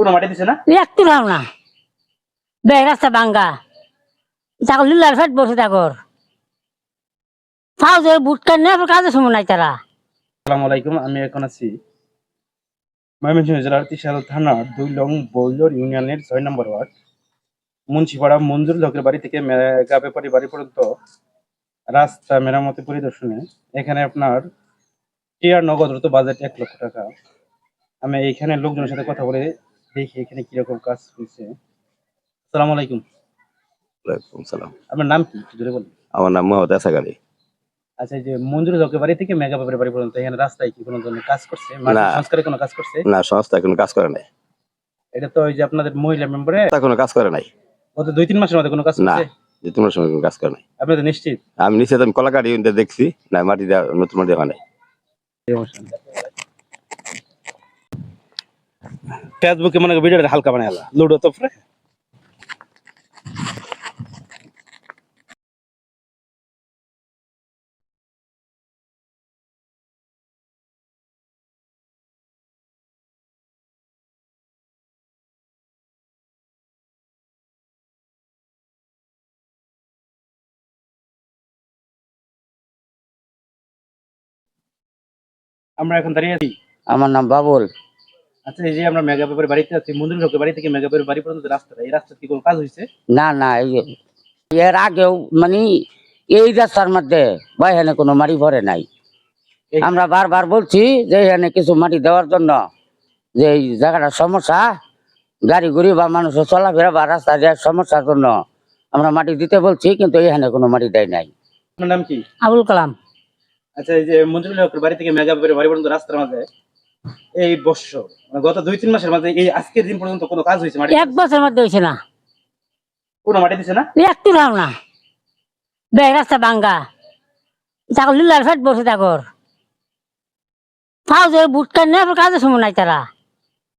কোনো মাটি দিছে না? একটু না। বেগ রাস্তা বাঙ্গা। তাকে লিলার ফেট বসে তাকর ফাও যে বুট কান না কাজে সময় নাই তারা। আসসালামু আলাইকুম আমি এখন আছি ময়মনসিংহ জেলার থানার দুই লং বৈলর ইউনিয়নের ছয় নম্বর ওয়ার্ড মুন্সিপাড়া মঞ্জুর হকের বাড়ি থেকে মেগা ব্যাপারী বাড়ি পর্যন্ত রাস্তা মেরামতি পরিদর্শনে এখানে আপনার টিয়ার নগদ বাজেট এক লক্ষ টাকা। আমি এইখানে লোকজনের সাথে কথা বলে দেখি এখানে কীরকম কাজ হয়েছে। আসসালামু আলাইকুম। ওয়ালাইকুম সালাম। আপনার নাম কি? একটু জোরে বলুন। আমার নাম মোহাম্মদ আসাগারি আচ্ছা যে মঞ্জুর হকের বাড়ি থেকে মেগা ব্যাপারী বাড়ি পর্যন্ত এখানে রাস্তায় কি কোনো ধরনের কাজ করছে? মাটি না। সংস্কারে কোনো কাজ করছে? না সংস্থা কোনো কাজ করে নাই। এটা তো ওই যে আপনাদের মহিলা মেম্বারে তা কোনো কাজ করে নাই। গত দুই তিন মাসের মধ্যে কোনো কাজ না। করছে? যে তোমার সঙ্গে কোনো কাজ করে নাই। আপনি তো নিশ্চিত? আমি নিচে আমি কলাকাটি ইউনিটে দেখছি না মাটি দেওয়া নতুন মাটি দেওয়া নাই। ফেসবুকে মনে করি ভিডিওটা হালকা বানাই আলা। লুডো তো পরে। আমরা এখন দাঁড়িয়ে আছি। আমার নাম বাবুল। আচ্ছা এই যে আমরা মেগা বাড়িতে আছি মন্দির লোকের বাড়ি থেকে মেগা বাড়ি পর্যন্ত রাস্তাটা এই রাস্তা কি কোনো কাজ হয়েছে? না না এই যে এর আগেও মানে এই রাস্তার মধ্যে বা এখানে কোনো মাটি ভরে নাই। আমরা বারবার বলছি যে এখানে কিছু মাটি দেওয়ার জন্য যে এই জায়গাটার সমস্যা গাড়ি গুড়ি বা মানুষের চলাফেরা বা রাস্তা দেওয়ার সমস্যার জন্য আমরা মাটি দিতে বলছি কিন্তু এখানে কোনো মাটি দেয় নাই। আপনার নাম কি? আবুল কালাম। আচ্ছা এই যে মন্দির লোকের বাড়ি থেকে মেগা বাড়ি পর্যন্ত রাস্তার মাঝে এই বছর মানে গত দুই তিন মাসের মধ্যে এই আজকের দিন পর্যন্ত কোনো কাজ হয়েছে মাটি এক বছরের মধ্যে হয়েছে না। কোনো মাটি দিছে না? একটু রাও না। রাস্তা লিলার ফেট বসে তাকর ফাউজের কাজের সময় নাই তারা।